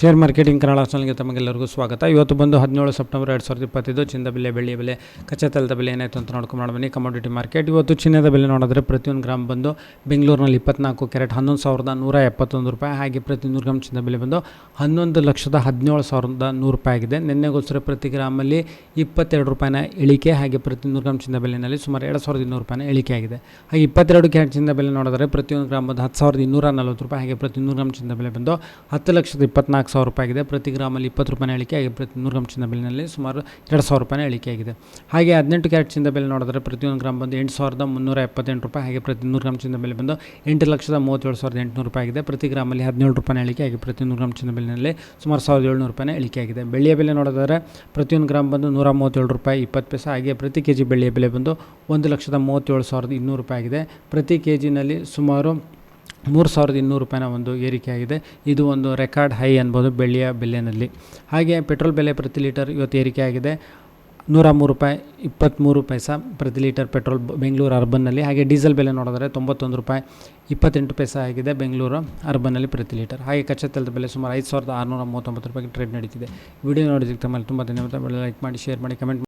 Share marketing Kannada ಚಾನಲ್ಗೆ ತಮಗೆಲ್ಲರಿಗೂ ಸ್ವಾಗತ. ಇವತ್ತು ಬಂದು ಹದಿನೇಳು ಸೆಪ್ಟೆಂಬರ್ ಎರಡು ಸಾವಿರದ ಇಪ್ಪತ್ತೈದು, ಚಿನ್ನದ ಬೆಲೆ, ಬೆಳ್ಳಿಯ ಬೆಲೆ ಕಚ್ಚಾ ತೆಲದ ಬೆಲೆ ಏನಾಯಿತು ಅಂತ ನೋಡ್ಕೊಂಡು ಬನ್ನಿ. ಕಮೋಡಿಟಿ ಮಾರ್ಕೆಟ್ ಇವತ್ತು ಚಿನ್ನದ ಬೆಲೆ ನೋಡಿದ್ರೆ ಪ್ರತಿಯೊಂದು ಗ್ರಾಮ್ ಬಂದು ಬೆಂಗಳೂರಿನಲ್ಲಿ ಇಪ್ಪತ್ನಾಲ್ಕು ಕ್ಯಾರೆಟ್ ಹನ್ನೊಂದು ಸಾವಿರದ ನೂರ ಎಪ್ಪತ್ತೊಂದು ರೂಪಾಯಿ. ಹಾಗೆ ಪ್ರತಿ ನೂರು ಗ್ರಾಮ್ ಚಿನ್ನದ ಬೆಲೆ ಬಂದು ಹನ್ನೊಂದು ಲಕ್ಷದ ಹದಿನೇಳು ಸಾವಿರದ ನೂರು ರೂಪಾಯಿ ಆಗಿದೆ. ನಿನ್ನೆಗೋಸ್ಕರ ಪ್ರತಿ ಗ್ರಾಮಲ್ಲಿ ಇಪ್ಪತ್ತೆರಡು ರೂಪಾಯಿನ ಇಳಿಕೆ, ಹಾಗೆ ಪ್ರತಿ ನೂರು ಗ್ರಾಮ್ ಚಿನ್ನದ ಬೆಲೆಯಲ್ಲಿ ಸುಮಾರು ಎರಡು ಸಾವಿರದ ಇನ್ನೂರು ರೂಪಾಯಿನ ಇಳಿಕೆ ಆಗಿದೆ. ಹಾಗೆ ಇಪ್ಪತ್ತೆರಡು ಕ್ಯಾರೆಟ್ ಚಿನ್ನದ ಬೆಲೆ ನೋಡಿದ್ರೆ ಪ್ರತಿಯೊಂದು ಗ್ರಾಮ್ ಬಂದು ಹತ್ತು ಸಾವಿರದ ಇನ್ನೂರ ನಲ್ವತ್ತು ರೂಪಾಯಿ. ಹಾಗೆ ಪ್ರತಿ ನೂರು ಗ್ರಾಮ್ ಚಿನ್ನದ ಬೆಲೆ ಬಂದು ಹತ್ತು ಲಕ್ಷದ ಇಪ್ಪತ್ನಾಲ್ಕು ಸಾವಿರ ರೂಪಾಯಿ ಆಗಿದೆ. ಪ್ರತಿ ಗ್ರಾಮಲ್ಲಿ ಇಪ್ಪತ್ತು ರೂಪಾಯಿನ ಇಳಿಕೆ ಆಗಿದೆ. ಪ್ರತಿ ನೂರು ಗ್ರಾಮ್ ಚಿನ್ನ ಬೆಲೆಯಲ್ಲಿ ಸುಮಾರು ಎರಡು ಸಾವಿರ ರೂಪಾಯಿನ ಇಳಿಕೆ ಆಗಿದೆ. ಹಾಗೆ ಹದಿನೆಂಟು ಕ್ಯಾರೆಟ್ ಚಿನ್ನ ಬೆಲೆ ನೋಡಿದ್ರೆ ಪ್ರತಿಯೊಂದು ಗ್ರಾಮ್ ಬಂದು ಎಂಟು ಸಾವಿರದ ಮುನ್ನೂರ ಎಪ್ಪತ್ತೆಂಟು ರೂಪಾಯಿ, ಹಾಗೆ ಪ್ರತಿ ನೂರು ಗ್ರಾಮ್ ಚಿನ್ನ ಬೆಲೆ ಬಂದು ಎಂಟು ಲಕ್ಷದ ಮೂವತ್ತೇಳು ಸಾವಿರದ ಎಂಟುನೂರು ರೂಪಾಯಿ ಆಗಿದೆ. ಪ್ರತಿ ಗ್ರಾಮಲ್ಲಿ ಹದಿನೇಳು ರೂಪಾಯಿ ಇಳಿಕೆ ಆಗಿ ಪ್ರತಿ ನೂರು ಗ್ರಾಮ್ ಚಿನ್ನ ಬೆಲೆಯಲ್ಲಿ ಸುಮಾರು ಸಾವಿರದ ಏಳ್ನೂರು ರೂಪಾಯಿನ ಇಳಿಕೆ ಆಗಿದೆ. ಬೆಳ್ಳಿಯ ಬೆಲೆ ನೋಡಿದರೆ ಪ್ರತಿಯೊಂದು ಗ್ರಾಮ್ ಬಂದು ನೂರ ಮೂವತ್ತೇಳು ರೂಪಾಯಿ ಇಪ್ಪತ್ತು ಪೈಸೆ, ಹಾಗೆ ಪ್ರತಿ ಕೆ ಜಿ ಬೆಳ್ಳಿಯ ಬೆಲೆ ಬಂದು ಒಂದು ಲಕ್ಷದ ಮೂವತ್ತೇಳು ಸಾವಿರದ ಇನ್ನೂರು ರೂಪಾಯಿ ಆಗಿದೆ. ಪ್ರತಿ ಕೆ ಜಿನಲ್ಲಿ ಸುಮಾರು ಮೂರು ಸಾವಿರದ ಇನ್ನೂರು ರೂಪಾಯಿನ ಒಂದು ಏರಿಕೆಯಾಗಿದೆ. ಇದು ಒಂದು ರೆಕಾರ್ಡ್ ಹೈ ಅನ್ಬೋದು ಬೆಳ್ಳಿಯ ಬೆಲೆಯಲ್ಲಿ ಹಾಗೆ ಪೆಟ್ರೋಲ್ ಬೆಲೆ ಪ್ರತಿ ಲೀಟರ್ ಇವತ್ತು ಏರಿಕೆಯಾಗಿದೆ. ನೂರ ಮೂರು ರೂಪಾಯಿ ಇಪ್ಪತ್ತ್ಮೂರು ಪೈಸಾ ಪ್ರತಿ ಲೀಟರ್ ಪೆಟ್ರೋಲ್ ಬೆಂಗಳೂರು ಅರ್ಬನ್ನಲ್ಲಿ. ಹಾಗೆ ಡೀಸೆಲ್ ಬೆಲೆ ನೋಡಿದ್ರೆ ತೊಂಬತ್ತೊಂದು ರೂಪಾಯಿ, ಇಪ್ಪತ್ತೆಂಟು ಪೈಸಾ ಆಗಿದೆ ಬೆಂಗಳೂರು ಅರ್ಬನ್ನಲ್ಲಿ ಪ್ರತಿ ಲೀಟರ್. ಹಾಗೆ ಕಚ್ಚಾ ತೆಲದ ಬೆಲೆ ಸುಮಾರು ಐದು ಸಾವಿರದ ಆರುನೂರ ಮೂವತ್ತೊಂಬತ್ತು ರೂಪಾಯಿಗೆ ಟ್ರೇಡ್ ನಡೀತಿದೆ. ವಿಡಿಯೋ ನೋಡಿದ್ದಕ್ಕೆ ತಮ್ಮಲ್ಲಿ ತುಂಬ ಧನ್ಯವಾದ ಲೈಕ್ ಮಾಡಿ, ಶೇರ್ ಮಾಡಿ, ಕಮೆಂಟ್